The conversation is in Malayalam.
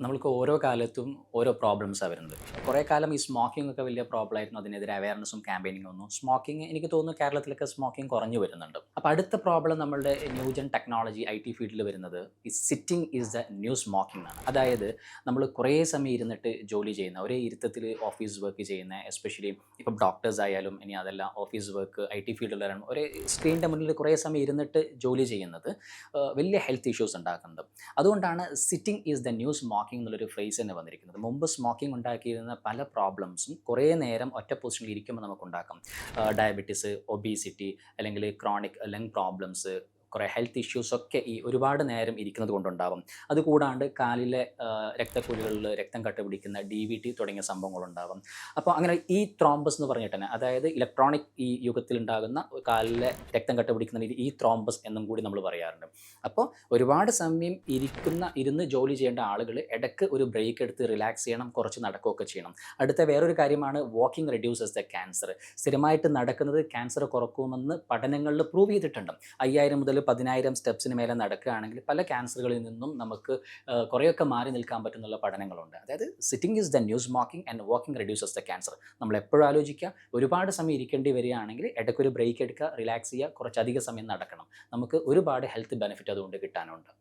നമ്മൾക്ക് ഓരോ കാലത്തും ഓരോ പ്രോബ്ലംസാണ് വരുന്നത്. കുറേ കാലം ഈ സ്മോക്കിംഗ് ഒക്കെ വലിയ പ്രോബ്ലം ആയിരുന്നു. അതിനെതിരെ അവയർനെസ്സും ക്യാമ്പയിനിങ്ങും ഒന്നും സ്മോക്കിംഗ് എനിക്ക് തോന്നുന്നു കേരളത്തിലൊക്കെ സ്മോക്കിംഗ് കുറഞ്ഞു വരുന്നുണ്ട്. അപ്പോൾ അടുത്ത പ്രോബ്ലം നമ്മളുടെ ന്യൂജൻ ടെക്നോളജി ഐ ടി ഫീൽഡിൽ വരുന്നത് ഈ sitting is the new smoking ആണ് അതായത് നമ്മൾ കുറേ സമയം ഇരുന്നിട്ട് ജോലി ചെയ്യുന്ന ഒരേ ഇരുത്തത്തിൽ ഓഫീസ് വർക്ക് ചെയ്യുന്ന എസ്പെഷ്യലി ഇപ്പം ഡോക്ടേഴ്സ് ആയാലും ഇനി അതല്ല ഓഫീസ് വർക്ക് ഐ ടി ഫീൽഡിലാണ് ഒരേ സ്ക്രീനിന്റെ മുന്നിൽ കുറേ സമയം ഇരുന്നിട്ട് ജോലി ചെയ്യുന്നത് വലിയ ഹെൽത്ത് ഇഷ്യൂസ് ഉണ്ടാക്കുന്നത്. അതുകൊണ്ടാണ് sitting is the new smoking എന്നുള്ളൊരു ഫ്രേസ് തന്നെ വന്നിരിക്കുന്നത്. മുമ്പ് സ്മോക്കിംഗ് ഉണ്ടാക്കിയിരുന്ന പല പ്രോബ്ലംസും കുറേ നേരം ഒറ്റ പൊസിഷനിൽ ഇരിക്കുമ്പോൾ നമുക്ക് ഉണ്ടാക്കാം. ഡയബറ്റീസ് ഒബീസിറ്റി അല്ലെങ്കിൽ ക്രോണിക് ലങ് പ്രോബ്ലംസ് കുറേ ഹെൽത്ത് ഇഷ്യൂസ് ഒക്കെ ഈ ഒരുപാട് നേരം ഇരിക്കുന്നത് കൊണ്ടുണ്ടാവും. അതുകൂടാണ്ട് കാലിലെ രക്തക്കുഴികളിൽ രക്തം കട്ടപിടിക്കുന്ന ഡി വി ടി തുടങ്ങിയ സംഭവങ്ങളുണ്ടാവും. അപ്പോൾ അങ്ങനെ ഈ ത്രോംബസ് എന്ന് പറഞ്ഞിട്ട് തന്നെ അതായത് ഇലക്ട്രോണിക് ഈ യുഗത്തിൽ ഉണ്ടാകുന്ന കാലിലെ രക്തം കട്ടപിടിക്കുന്ന ഈ ത്രോംബസ് എന്നും കൂടി നമ്മൾ പറയാറുണ്ട്. അപ്പോൾ ഒരുപാട് സമയം ഇരിക്കുന്ന ഇരുന്ന് ജോലി ചെയ്യേണ്ട ആളുകൾ ഇടയ്ക്ക് ഒരു ബ്രേക്ക് എടുത്ത് റിലാക്സ് ചെയ്യണം കുറച്ച് നടക്കുകയൊക്കെ ചെയ്യണം. അടുത്ത വേറൊരു കാര്യമാണ് വാക്കിംഗ് റെഡ്യൂസസ് ദ ക്യാൻസർ സ്ഥിരമായിട്ട് നടക്കുന്നത് ക്യാൻസർ കുറക്കുമെന്ന് പഠനങ്ങളിൽ പ്രൂവ് ചെയ്തിട്ടുണ്ട്. അയ്യായിരം മുതൽ പതിനായിരം സ്റ്റെപ്സിന് മേലെ നടക്കുകയാണെങ്കിൽ പല ക്യാൻസറുകളിൽ നിന്നും നമുക്ക് കുറേയൊക്കെ മാറി നിൽക്കാൻ പറ്റുന്നുള്ള പഠനങ്ങളുണ്ട്. അതായത് sitting is the new smoking and walking reduces the cancer നമ്മൾ എപ്പോഴും ആലോചിക്കുക ഒരുപാട് സമയം ഇരിക്കേണ്ടി വരികയാണെങ്കിൽ ഇടയ്ക്കൊരു ബ്രേക്ക് എടുക്കുക റിലാക്സ് ചെയ്യുക കുറച്ചധികം സമയം നടക്കണം. നമുക്ക് ഒരുപാട് ഹെൽത്ത് ബെനിഫിറ്റ് അതുകൊണ്ട് കിട്ടാനുണ്ട്.